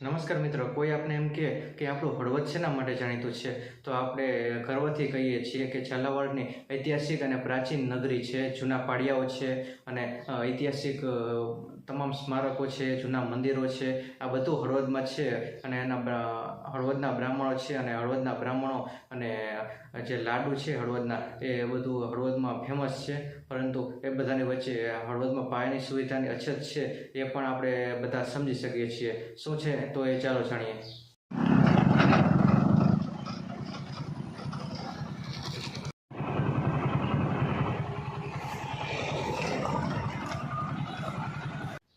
નમસ્કાર મિત્રો, કોઈ આપણે એમ કહે કે આપણું હળવદ શેના માટે જાણીતું છે? તો આપણે ગર્વથી કહીએ છીએ કે ઝાલાવાડની ઐતિહાસિક અને પ્રાચીન નગરી છે, જૂના પાડિયાઓ છે અને ઐતિહાસિક તમામ સ્મારકો છે, જૂના મંદિરો છે, આ બધું હળવદમાં છે અને એના હળવદના બ્રાહ્મણો છે અને હળવદના બ્રાહ્મણો અને જે લાડુ છે હળવદના, એ બધું હળવદમાં ફેમસ છે. પરંતુ એ બધાની વચ્ચે હળવદમાં પાયાની સુવિધાની અછત છે, એ પણ આપણે બધા સમજી શકીએ છીએ. શું છે તો એ ચાલો જાણીએ.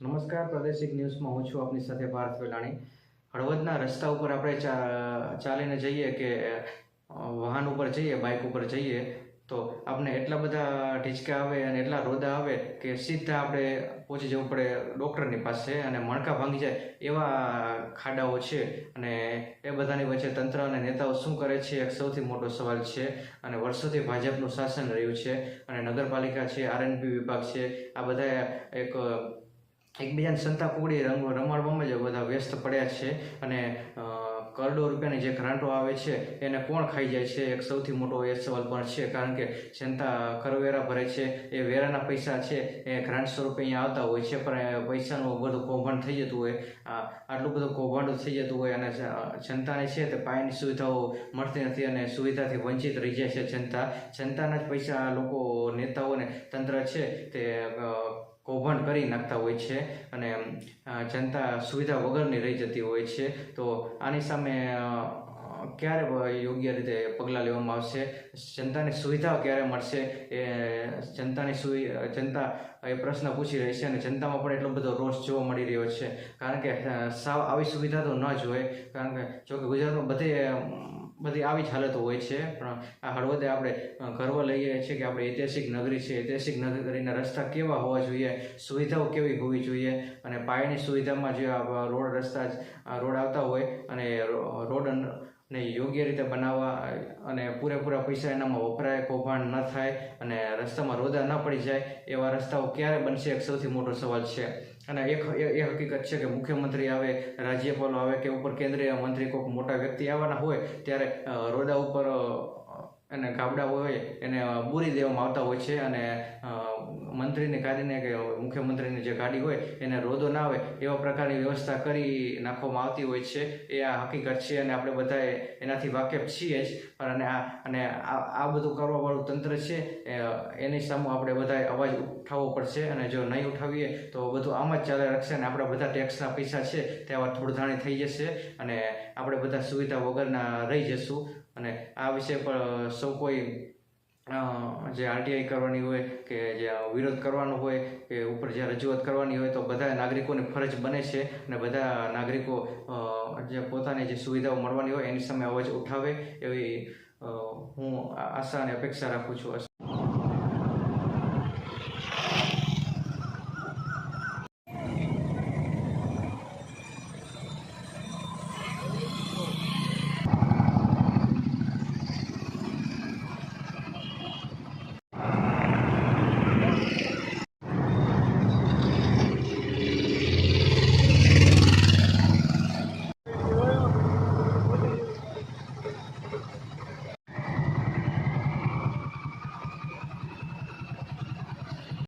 નમસ્કાર, પ્રાદેશિક ન્યૂઝમાં હું છું આપની સાથે ભારત વેલાણી. હળવદના રસ્તા ઉપર આપણે ચાલીને જઈએ કે વાહન ઉપર જઈએ, બાઇક ઉપર જઈએ તો આપણે એટલા બધા ઢીચકા આવે અને એટલા રોદા આવે કે સીધા આપણે પહોંચી જવું પડે ડૉક્ટરની પાસે અને મણકા ભાંગી જાય એવા ખાડાઓ છે. અને એ બધાની વચ્ચે તંત્ર અને નેતાઓ શું કરે છે? એક સૌથી મોટો સવાલ છે અને વર્ષોથી ભાજપનું શાસન રહ્યું છે અને નગરપાલિકા છે, આરએનપી વિભાગ છે, આ બધા એક, એકબીજાને સંતા કુકડી રંગ રમાડવામાં જ બધા વ્યસ્ત પડ્યા છે. અને કરોડો રૂપિયાની જે ગ્રાન્ટો આવે છે, એને કોણ ખાઈ જાય છે? એક સૌથી મોટો એ સવાલ પણ છે, કારણ કે જનતા કરવેરા ભરે છે, એ વેરાના પૈસા છે, એ ગ્રાન્ટ સ્વરૂપે અહીંયા આવતા હોય છે, પણ પૈસાનું બધું કૌભાંડ થઈ જતું હોય આટલું બધું કૌભાંડ થઈ જતું હોય અને જનતાને છે તે પાયાની સુવિધાઓ મળતી નથી અને સુવિધાથી વંચિત રહી જાય છે જનતા. જનતાના જ પૈસા લોકો નેતાઓને તંત્ર છે તે કૌભાંડ કરી નાખતા હોય છે અને જનતા સુવિધા વગરની રહી જતી હોય છે. તો આની સામે ક્યારે યોગ્ય રીતે પગલાં લેવામાં આવશે? જનતાની સુવિધાઓ ક્યારે મળશે? એ જનતાની સુવિ, જનતા એ પ્રશ્ન પૂછી રહી છે અને જનતામાં પણ એટલો બધો રોષ જોવા મળી રહ્યો છે. કારણ કે સાવ, આવી સુવિધા તો ન જ હોય. કારણ કે, જો કે ગુજરાતમાં બધે, બધી આવી જ હાલતો હોય છે. પણ આ હળવદે આપણે ગર્વ લઈએ છીએ કે આપણે ઐતિહાસિક નગરી છે. ઐતિહાસિક નગરીના રસ્તા કેવા હોવા જોઈએ? સુવિધાઓ કેવી હોવી જોઈએ? અને પાયાની સુવિધામાં જે રોડ રસ્તા રોડ આવતા હોય અને રોડ ને યોગ્ય રીતે બનાવવા અને પૂરેપૂરા પૈસા એનામાં વપરાય, કૌભાંડ ન થાય અને રસ્તામાં રોદા ન પડી જાય, એવા રસ્તાઓ ક્યારે બનશે એક સૌથી મોટો સવાલ છે. અને એક એ હકીકત છે કે મુખ્યમંત્રી આવે, રાજ્યપાલો આવે કે ઉપર કેન્દ્રીય મંત્રી કોઈક મોટા વ્યક્તિ આવવાના હોય, ત્યારે રોડા ઉપર અ, એને ગાબડા હોય એને બૂરી દેવામાં આવતા હોય છે અને મંત્રીને કાઢીને કે મુખ્યમંત્રીની જે ગાડી હોય એને રોદો ના આવે એવા પ્રકારની વ્યવસ્થા કરી નાખવામાં આવતી હોય છે. એ આ હકીકત છે અને આપણે બધાએ એનાથી વાકેફ છીએ જ. પણ અને આ અને આ બધું કરવાવાળું તંત્ર છે એની સામે આપણે બધાએ અવાજ ઉઠાવવો પડશે અને જો નહીં ઉઠાવીએ તો બધું આમ જ ચાલે રાખશે અને આપણા બધા ટેક્સના પૈસા છે તે આવા થોડધાણી થઈ જશે અને આપણે બધા સુવિધા વગરના રહી જશું. અને આ વિષય પર સૌ કોઈ જે આરટીઆઈ કરવાની હોય કે જે વિરોધ કરવાનો હોય કે ઉપર જે રજૂઆત કરવાની હોય તો બધા નાગરિકોની ફરજ બને છે અને બધા નાગરિકો જે પોતાની જે સુવિધાઓ મળવાની હોય એની સામે અવાજ ઉઠાવે એવી હું આશા અને અપેક્ષા રાખું છું.